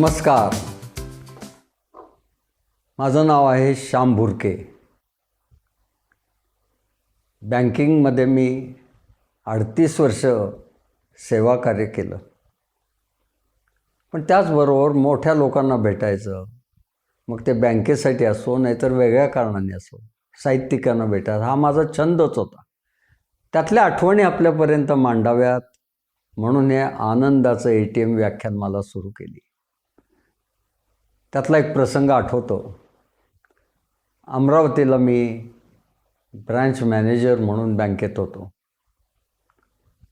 नमस्कार. माझं नाव आहे श्याम भुरके. बँकिंगमध्ये मी अडतीस वर्ष सेवा कार्य केलं. पण त्याचबरोबर मोठ्या लोकांना भेटायचं मग ते बँकेसाठी असो नाहीतर वेगळ्या कारणाने असो साहित्यिकांना भेटायचं हा माझा छंदच होता. त्यातल्या आठवणी आपल्यापर्यंत मांडाव्यात म्हणून हे आनंदाचं ए टी एम व्याख्यान मला सुरू केली. त्यातला एक प्रसंग आठवतो. अमरावतीला मी ब्रँच मॅनेजर म्हणून बँकेत होतो.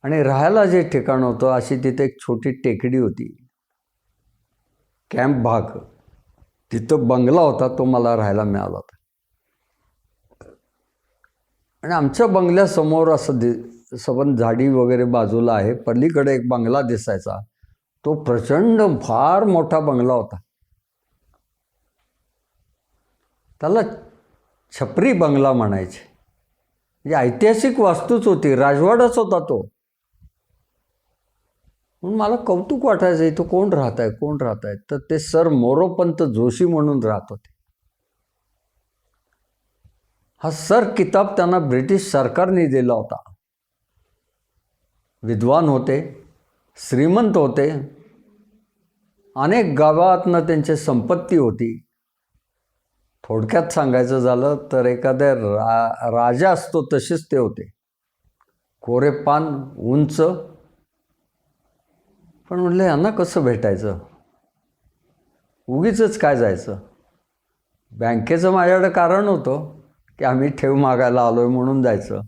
आणि राहायला जे ठिकाण होतं अशी तिथे एक छोटी टेकडी होती. कॅम्प भाग. तिथं बंगला होता तो मला राहायला मिळाला होता. आणि आमच्या बंगल्यासमोर असं दि सबंध झाडी वगैरे बाजूला आहे. पलीकडे एक बंगला दिसायचा. तो प्रचंड फार मोठा बंगला होता. त्याला छपरी बंगला म्हणायचे. म्हणजे ऐतिहासिक वास्तूच होती राजवाडाच होता तो. म्हणून मला कौतुक वाटायचं इथं कोण राहत आहे कोण राहत आहे तर ते सर मोरोपंत जोशी म्हणून राहत होते. हा सर किताब त्यांना ब्रिटिश सरकारने दिला होता. विद्वान होते श्रीमंत होते. अनेक गावातनं त्यांची संपत्ती होती. थोडक्यात सांगायचं झालं तर एखाद्या रा राजा असतो तसेच ते होते. कोरे पान उंच. पण म्हटलं यांना कसं भेटायचं? उगीच काय जायचं? बँकेचं माझ्याकडे कारण होतं की आम्ही ठेव मागायला आलो आहे म्हणून जायचं.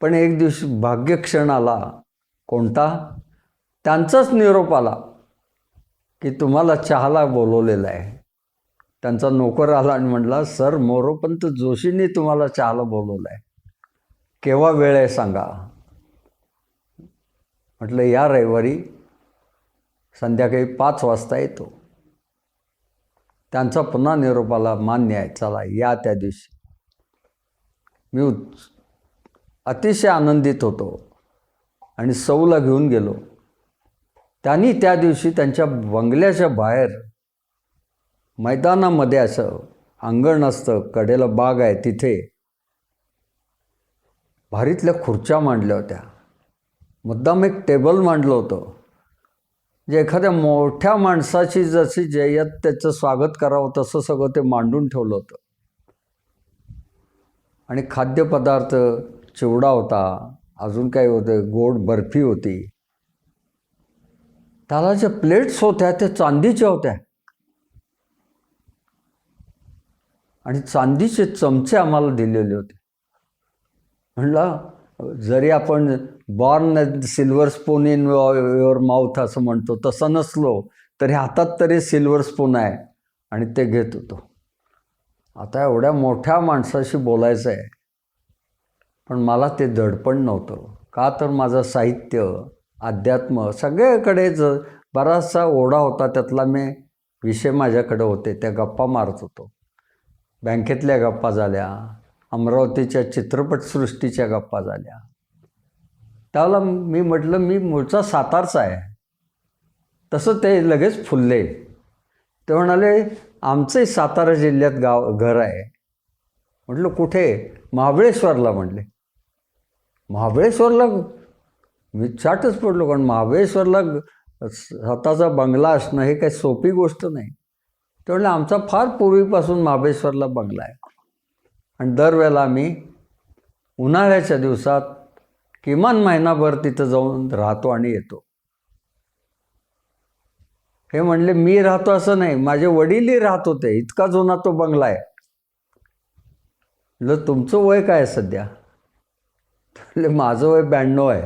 पण एक दिवशी भाग्यक्षण आला. कोणता? त्यांचाच निरोप आला की तुम्हाला चहाला बोलवलेला आहे. त्यांचा नोकर आला आणि म्हटला सर मोरोपंत जोशींनी तुम्हाला चहाला बोलवलं आहे केव्हा वेळ आहे सांगा. म्हटलं या रविवारी संध्याकाळी पाच वाजता येतो. त्यांचा पुन्हा निरोपाला मान्य आहे. चला या त्या दिवशी. मी अतिशय आनंदित होतो आणि सौला घेऊन गेलो. त्यांनी त्या दिवशी त्यांच्या बंगल्याच्या बाहेर मैदानामध्ये असं अंगण असतं कडेला बाग आहे तिथे. भारीतल्या खुर्च्या मांडल्या होत्या. मुद्दाम एक टेबल मांडलं होतं जे एखाद्या मोठ्या माणसाची जशी जय्यत त्याचं स्वागत करावं तसं सगळं ते मांडून ठेवलं होतं. आणि खाद्यपदार्थ चिवडा होता अजून काही होतं गोड बर्फी होती. त्याला ज्या प्लेट्स होत्या त्या चांदीच्या होत्या. आणि चांदीचे चमचे आम्हाला दिलेले होते. म्हणला जरी आपण born silver spoon in your mouth असं म्हणतो तसं नसलो तरी हातात तरी सिल्वर स्पून आहे आणि ते घेत होतो. आता एवढ्या मोठ्या माणसाशी बोलायचं आहे पण मला ते दडपण नव्हतं. का तर माझं साहित्य अध्यात्म सगळ्याकडेच बराचसा ओढा होता त्यातला मी विषय माझ्याकडे होते त्या गप्पा मारत होतो. बँकेतल्या गप्पा झाल्या अमरावतीच्या चित्रपटसृष्टीच्या गप्पा झाल्या. त्याला मी म्हटलं मी मूळचा सातारचा आहे. तसं ते लगेच फुलले. ते म्हणाले आमचंही सातारा जिल्ह्यात गाव घर आहे. म्हटलं कुठे? महाबळेश्वरला. म्हटले. महाबळेश्वरला? मी चाटच पडलो कारण महाबळेश्वरला स्वतःचा बंगला असणं हे काही सोपी गोष्ट नाही. ते आमचा फार पूर्वीपासून महाबळेश्वरला बंगला आहे. आणि दरवेळेला आम्ही उन्हाळ्याच्या दिवसात किमान महिनाभर तिथं जाऊन राहतो आणि येतो. हे म्हणले मी राहतो असं नाही माझे वडीलही राहत होते इतका जुना तो बंगला आहे. म्हटलं तुमचं वय काय आहे सध्या? म्हटलं माझं वय ब्याण्णव आहे.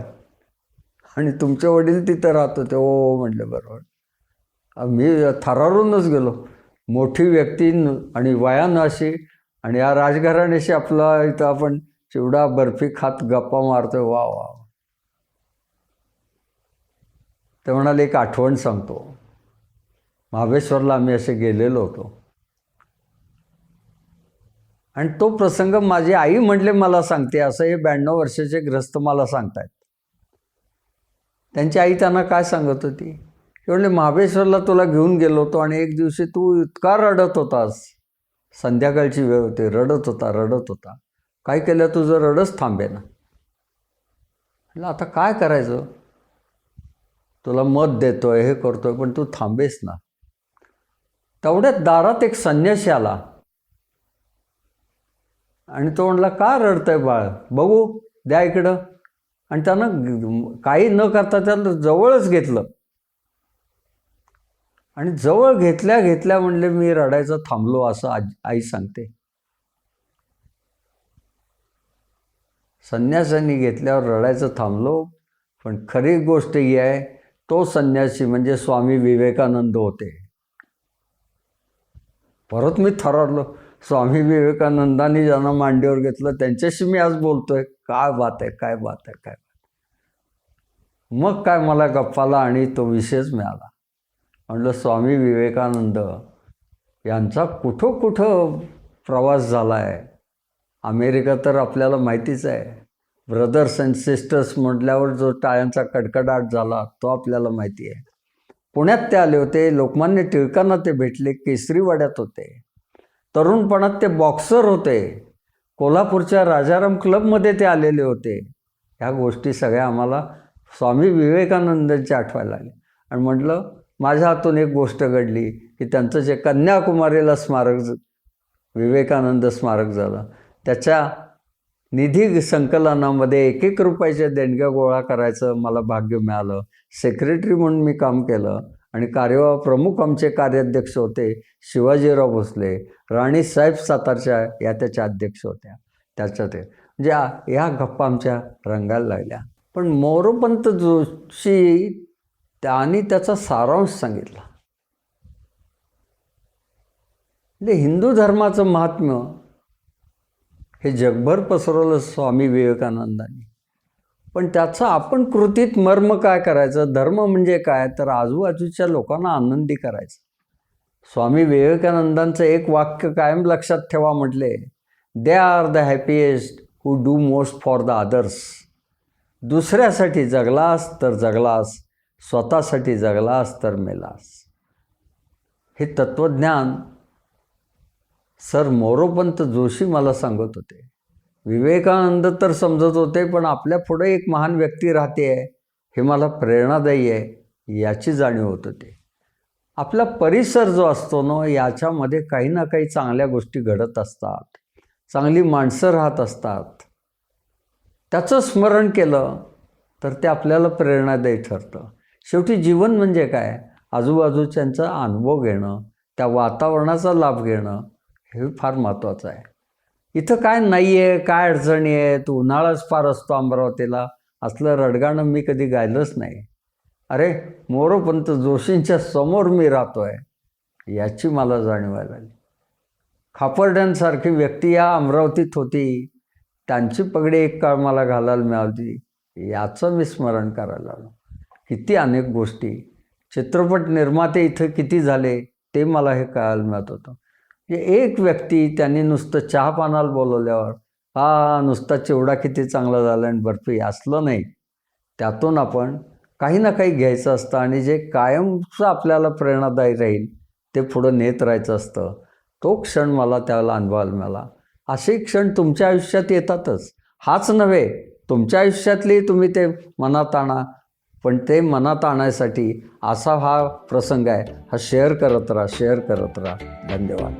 आणि तुमचे वडील तिथं राहत होते. हो, हो, ओ म्हटलं बरोबर. मी थरारूनच गेलो. मोठी व्यक्ती आणि वयानं अशी आणि या राजघराण्याशी आपला इथं आपण चिवडा बर्फी खात गप्पा मारतोय. वा वा. ते म्हणाले एक आठवण सांगतो. महाबळेश्वरला आम्ही असे गेलेलो होतो. आणि तो प्रसंग माझी आई म्हणले मला सांगते. असं हे ब्याण्णव वर्षाचे ग्रस्त मला सांगतायत. त्यांची आई त्यांना काय सांगत होती? ते म्हणले महाबळेश्वरला तुला घेऊन गेलो होतो आणि एक दिवशी तू इतका रडत होतास. संध्याकाळची वेळ होती रडत होता रडत होता. काय केलं तुझं रडच थांबे ना. म्हटलं आता काय करायचं? तुला मत देतोय हे करतोय पण तू थांबेस ना. तेवढ्यात दारात एक संन्यासी आला. आणि तो म्हणला का रडतंय बाळ? बघू द्या इकडं. आणि त्यानं काही न करता त्याला जवळच घेतलं. आणि जवळ घेतल्या घेतल्या म्हणले मी रडायचं थांबलो असं आज आई सांगते. संन्यासांनी घेतल्यावर रडायचं थांबलो पण खरी गोष्ट ही आहे तो संन्यासी म्हणजे स्वामी विवेकानंद होते. परत मी थरवलो स्वामी विवेकानंदांनी ज्यांना मांडीवर घेतलं त्यांच्याशी मी आज बोलतोय. काय बात आहे काय बात आहे काय बात मग काय मला गप्पाला आणि तो विषयच मिळाला. म्हणलं स्वामी विवेकानंद यांचा कुठं कुठं प्रवास झाला आहे अमेरिका तर आपल्याला माहितीच आहे. ब्रदर्स अँड सिस्टर्स म्हटल्यावर जो टाळ्यांचा कडकडाट झाला तो आपल्याला माहिती आहे. पुण्यात ते आले होते. लोकमान्य टिळकांना ते भेटले. केसरीवाड्यात होते. तरुणपणात ते बॉक्सर होते. कोल्हापूरच्या राजाराम क्लबमध्ये ते आलेले होते. ह्या गोष्टी सगळ्या आम्हाला स्वामी विवेकानंदांची आठवायला लागल्या. आणि म्हटलं माझ्या हातून एक गोष्ट घडली की त्यांचं जे कन्याकुमारीला स्मारक विवेकानंद स्मारक झालं. त्याच्या निधी संकलनामध्ये एक एक रुपयाच्या देणग्या गोळा करायचं मला भाग्य मिळालं. सेक्रेटरी म्हणून मी काम केलं आणि कार्यवाह प्रमुख आमचे कार्याध्यक्ष होते शिवाजीराव भोसले. राणी साहेब सातारच्या या त्याच्या अध्यक्ष होत्या. त्याच्यात म्हणजे ह्या या गप्पा आमच्या रंगायला लागल्या. पण मोरोपंत जोशी त्याने त्याचा सारांश सांगितला. म्हणजे हिंदू धर्माचं महात्म्य हे जगभर पसरवलं स्वामी विवेकानंदांनी. पण त्याचं आपण कृतीत मर्म काय करायचं? धर्म म्हणजे काय? तर आजूबाजूच्या लोकांना आनंदी करायचं. स्वामी विवेकानंदांचं एक वाक्य कायम लक्षात ठेवा म्हटले they are the happiest who do most for the others दुसऱ्यासाठी जगलास तर जगलास स्वतःसाठी जगलास तर मेलास. हे तत्त्वज्ञान सर मोरोपंत जोशी मला सांगत होते. विवेकानंद तर समजत होते पण आपल्या पुढे एक महान व्यक्ती राहते आहे हे मला प्रेरणादायी आहे याची जाणीव होत होते. आपला परिसर जो असतो ना याच्यामध्ये काही ना काही चांगल्या गोष्टी घडत असतात. चांगली माणसं राहत असतात. त्याचं स्मरण केलं तर ते आपल्याला प्रेरणादायी ठरतं. शेवटी जीवन म्हणजे काय? आजूबाजूच्यांचा अनुभव घेणं त्या वातावरणाचा लाभ घेणं हे फार महत्त्वाचं आहे. इथं काय नाही आहे काय अडचणी आहेत? उन्हाळाच फार असतो अमरावतीला. असलं रडगाणं मी कधी गायलंच नाही. अरे मोरोपंत जोशींच्या समोर मी राहतो आहे याची मला जाणीवायला लागली. खापर्ड्यांसारखी व्यक्ती या अमरावतीत होती. त्यांची पगडी एक काळ मला घालायला मिळाली. याचं मी स्मरण करायला लागलो. किती अनेक गोष्टी. चित्रपट निर्माते इथं किती झाले ते मला हे कळायला मिळत होतं. म्हणजे एक व्यक्ती त्यांनी नुसतं चहा पानाला बोलवल्यावर हा नुसता चिवडा किती चांगला झाला आणि बर्फी असलं नाही. त्यातून आपण काही ना काही घ्यायचं असतं आणि जे कायमचं आपल्याला प्रेरणादायी राहील ते पुढं नेत राहायचं असतं. तो क्षण मला त्याला अनुभवायला मिळाला. असे क्षण तुमच्या आयुष्यात येतातच. हाच नव्हे तुमच्या आयुष्यातली तुम्ही ते मनात आणा पण ते मनात आणायसाठी असा हा प्रसंग आहे. हा शेअर करत राहा शेअर करत राहा. धन्यवाद.